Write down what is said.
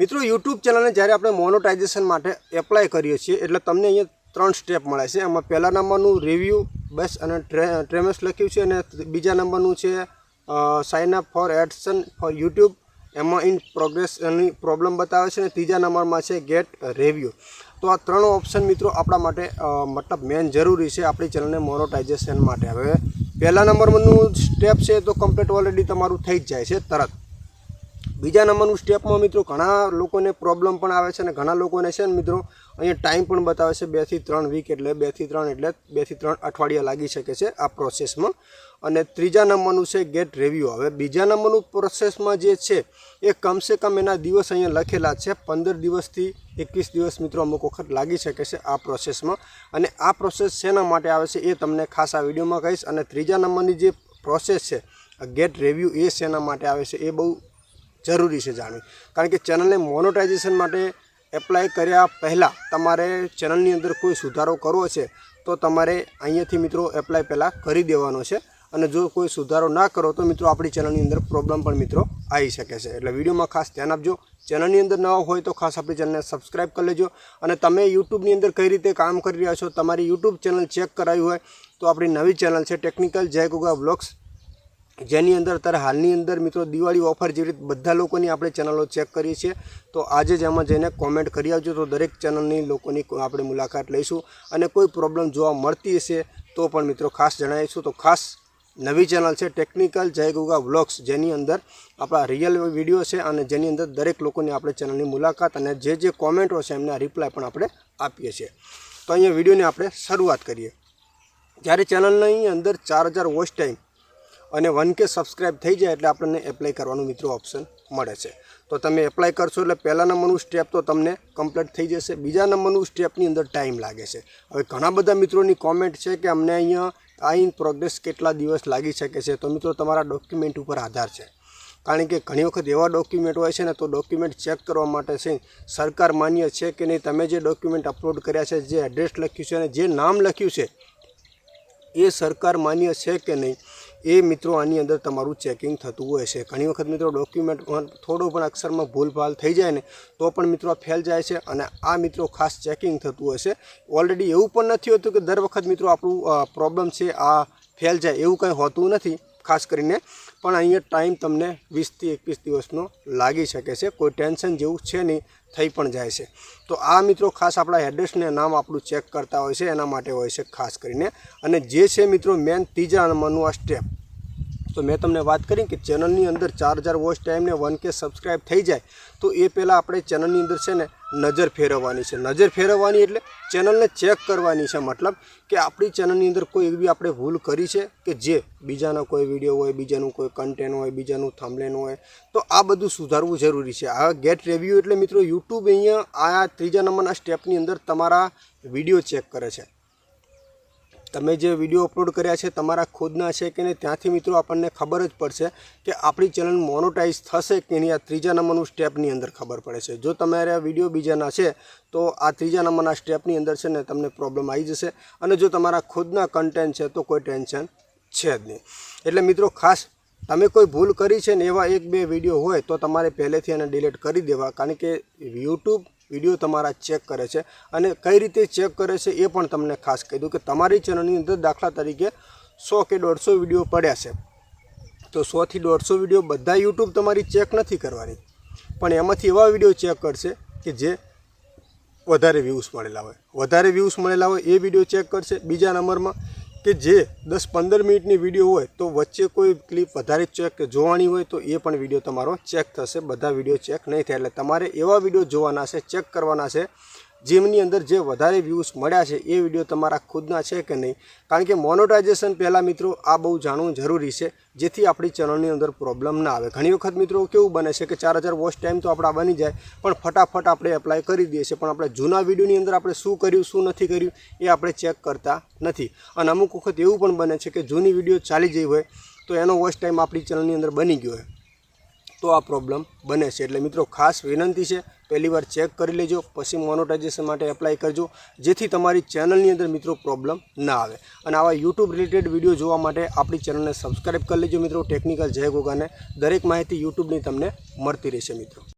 મિત્રો યુટ્યુબ ચેનલને જ્યારે આપણે મોનોટાઇઝેશન માટે એપ્લાય કરીએ છીએ, એટલે તમને અહીંયા ત્રણ સ્ટેપ મળે છે. એમાં પહેલા નંબરનું રિવ્યૂ બસ, અને ટ્રે- ટ્રેમસ લખ્યું છે, અને બીજા નંબરનું છે sign up for AdSense for YouTube એમાં ઇન પ્રોગ્રેસ એની પ્રોબ્લેમ બતાવે છે, અને ત્રીજા નંબરમાં છે ગેટ રિવ્યૂ તો આ ત્રણ ઓપ્શન મિત્રો આપણા માટે મતલબ મેન જરૂરી છે આપણી ચેનલને મોનોટાઇઝેશન માટે. હવે પહેલા નંબરનું સ્ટેપ છે, તો કમ્પ્લીટ ઓલરેડી તમારું થઈ જ જાય છે, તરત. બીજા નંબરનું સ્ટેપમાં મિત્રો ઘણા લોકોને પ્રોબ્લેમ પણ આવે છે અને ઘણા લોકોને છે ને મિત્રો અહીંયા ટાઈમ પણ બતાવે છે બેથી ત્રણ વીક એટલે બેથી ત્રણ એટલે બેથી ત્રણ અઠવાડિયા લાગી શકે છે આ પ્રોસેસમાં અને ત્રીજા નંબરનું છે ગેટ રિવ્યૂ હવે બીજા નંબરનું પ્રોસેસમાં જે છે એ કમસે કમ એના દિવસ અહીંયા લખેલા છે. પંદર દિવસથી એકવીસ દિવસ મિત્રો અમુક વખત લાગી શકે છે આ પ્રોસેસમાં અને આ પ્રોસેસ શેના માટે આવે છે એ તમને ખાસ આ વિડીયોમાં કહીશ. અને ત્રીજા નંબરની જે પ્રોસેસ છે ગેટ રિવ્યૂ એ શેના માટે આવે છે એ બહુ જરૂરી છે જાણવી. કારણ કે ચેનલને મોનોટાઇઝેશન માટે એપ્લાય કર્યા પહેલાં તમારે ચેનલની અંદર કોઈ સુધારો કરવો છે, તો તમારે અહીંયાથી મિત્રો એપ્લાય પહેલાં કરી દેવાનો છે. અને જો કોઈ સુધારો ના કરો, તો મિત્રો આપણી ચેનલની અંદર પ્રોબ્લેમ પણ મિત્રો આવી શકે છે. એટલે વિડીયોમાં ખાસ ધ્યાન આપજો. ચેનલની અંદર નવા હોય તો ખાસ આપણી ચેનલને સબસ્ક્રાઈબ કરી લેજો. અને તમે યુટ્યુબની અંદર કઈ રીતે કામ કરી રહ્યા છો, તમારી યુટ્યુબ ચેનલ ચેક કરાવી હોય, તો આપણી નવી ચેનલ છે ટેકનિકલ જય ગુગા વ્લોગ્સ જેની અંદર અત્યારે હાલની અંદર મિત્રો દિવાળી ઓફર જેવી રીતે બધા લોકોની આપણે ચેનલો ચેક કરીએ છીએ. તો આજે જ એમાં જઈને કોમેન્ટ કરી આવજો તો દરેક ચેનલની લોકોની આપણે મુલાકાત લઈશું. અને કોઈ પ્રોબ્લેમ જોવા મળતી હશે તો પણ મિત્રો ખાસ જણાવીશું. તો ખાસ નવી ચેનલ છે ટેકનિકલ જય ગુગા વ્લોગ્સ, જેની અંદર આપણા રિયલ વીડિયો છે અને જેની અંદર દરેક લોકોની આપણે ચેનલની મુલાકાત અને જે જે કોમેન્ટો છે એમના રિપ્લાય પણ આપણે આપીએ છીએ. તો અહીંયા વિડીયોની આપણે શરૂઆત કરીએ. જ્યારે ચેનલની અંદર ચાર હજાર વોચ ટાઈમ અને વન કે સબસ્ક્રાઈબ થઈ જાય એટલે આપણને એપ્લાય કરવાનું મિત્રો ઓપ્શન મળે છે. તો તમે એપ્લાય કરશો એટલે પહેલા નંબરનું સ્ટેપ તો તમને કમ્પ્લીટ થઈ જશે. બીજા નંબરનું સ્ટેપની અંદર ટાઈમ લાગે છે. હવે ઘણા બધા મિત્રોની કોમેન્ટ છે કે અમને અહીંયા આ ઇન પ્રોગ્રેસ કેટલા દિવસ લાગી શકે છે. તો મિત્રો તમારા ડોક્યુમેન્ટ ઉપર આધાર છે. કારણ કે ઘણી વખત એવા ડોક્યુમેન્ટ હોય છે ને તો ડોક્યુમેન્ટ ચેક કરવા માટે છે સરકાર માન્ય છે કે નહીં, તમે જે ડોક્યુમેન્ટ અપલોડ કર્યા છે, જે એડ્રેસ લખ્યું છે અને જે નામ લખ્યું છે, એ સરકાર માન્ય છે કે નહીં? એ મિત્રો આની અંદર તમારું ચેકિંગ થતું હોય છે. ઘણી વખત મિત્રો ડોક્યુમેન્ટમાં થોડો પણ અક્ષરમાં ભૂલભાલ થઈ જાય ને, તો પણ મિત્રો ફેલ જાય છે અને આ મિત્રો ખાસ ચેકિંગ થતું હોય છે. ઓલરેડી એવું પણ નથી હોતું કે દર વખત મિત્રો આપણું પ્રોબ્લેમ છે, આ ફેલ જાય એવું કંઈ હોતું નથી. ખાસ કરીને, પણ અહીંયા ટાઈમ તમને વીસથી એકવીસ દિવસનો લાગી શકે છે. કોઈ ટેન્શન જેવું છે નહીં, થઈ પણ જાય છે. તો આ મિત્રો ખાસ આપણા એડ્રેસને નામ આપણું ચેક કરતા હોય છે, એના માટે હોય છે ખાસ કરીને. અને જે છે મિત્રો મેન ત્રીજા નંબરનું આ સ્ટેપ તો મેં તમને વાત કરી કે ચેનલની અંદર ચાર હજાર વોચ ટાઈમને વન કે સબસ્ક્રાઈબ થઈ જાય, તો એ પહેલાં આપણે ચેનલની અંદર છે ને નજર ફેરવવાની છે. નજર ફેરવવાની એટલે ચેનલને ચેક કરવાની છે. મતલબ કે આપણી ચેનલની અંદર કોઈ એવી આપણે ભૂલ કરી છે કે જે બીજાનો કોઈ વીડિયો હોય, બીજાનું કોઈ કન્ટેન્ટ હોય, બીજાનું થમલેન હોય, તો આ બધું સુધારવું જરૂરી છે. આ ગેટ રિવ્યૂ એટલે મિત્રો યુટ્યુબ અહીંયા આ ત્રીજા નંબરના સ્ટેપની અંદર તમારા વીડિયો ચેક કરે છે. તમે જે વીડિયો અપલોડ કર્યા છે તમારા ખુદના છે કે નહીં, ત્યાંથી મિત્રો આપણને ખબર જ પડશે કે આપણી ચેનલ મોનોટાઈઝ થશે કે નહીં, આ ત્રીજા નંબરનું સ્ટેપની અંદર ખબર પડે છે. જો તમારા વીડિયો બીજાના છે, તો આ ત્રીજા નંબરના સ્ટેપની અંદર છે ને તમને પ્રોબ્લેમ આવી જશે. અને જો તમારા ખુદના કન્ટેન્ટ છે, તો કોઈ ટેન્શન છે જ નહીં. એટલે મિત્રો ખાસ, તમે કોઈ ભૂલ કરી છે ને એવા એક બે વીડિયો હોય, તો તમારે પહેલેથી એને ડિલીટ કરી દેવા. કારણ કે યુટ્યુબ વીડિયો તમારા ચેક કરે છે અને કઈ રીતે ચેક કરે છે એ પણ તમને ખાસ કહી દઉં કે તમારી ચેનલની અંદર દાખલા તરીકે સો કે દોઢસો વીડિયો પડ્યા છે. તો સોથી દોઢસો વીડિયો બધા યુટ્યુબ તમારી ચેક નથી કરવાની. પણ એમાંથી એવા વીડિયો ચેક કરશે કે જે વધારે વ્યૂઝ મળેલા હોય. વધારે વ્યૂઝ મળેલા હોય એ વીડિયો ચેક કરશે બીજા નંબરમાં. કે જે દસ પંદર મિનિટની વીડિયો હોય તો વચ્ચે કોઈ ક્લિપ વધારે ચેક જોવાની હોય તો એ પણ વીડિયો તમારો ચેક થશે. બધા વીડિયો ચેક નહીં થાય એટલે તમારે એવા વીડિયો જોવાના છે ચેક કરવાના છે જેમની અંદર જે વધારે વ્યૂઝ મળ્યા છે, એ વીડિયો તમારા ખુદના છે કે નહીં? કારણ કે મોનોટાઇઝેશન પહેલાં મિત્રો આ બહુ જાણવું જરૂરી છે, જેથી આપણી ચેનલની અંદર પ્રોબ્લેમ ના આવે. ઘણી વખત મિત્રો કેવું બને છે કે ચાર હજાર વોચ ટાઈમ તો આપણા બની જાય, પણ ફટાફટ આપણે એપ્લાય કરી દઈએ છીએ. પણ આપણે જૂના વિડીયોની અંદર આપણે શું કર્યું, શું નથી કર્યું, એ આપણે ચેક કરતા નથી. અને અમુક વખત એવું પણ બને છે કે જૂની વીડિયો ચાલી જઈ હોય, તો એનો વોચ ટાઈમ આપણી ચેનલની અંદર બની ગયો હોય. તો આ પ્રોબ્લેમ બને છે. એટલે મિત્રો ખાસ વિનંતી છે પહેલી વાર ચેક કરી લેજો, પછી મોનોટાઇઝેશન માટે એપ્લાય કરજો, જેથી તમારી ચેનલની અંદર મિત્રો પ્રોબ્લેમ ના આવે. અને આવા યુટ્યુબ રિલેટેડ વીડિયો જોવા માટે આપણી ચેનલને સબસ્ક્રાઈબ કરી લેજો મિત્રો ટેકનિકલ જય ગોગાને. દરેક માહિતી યુટ્યુબની તમને મળતી રહેશે મિત્રો.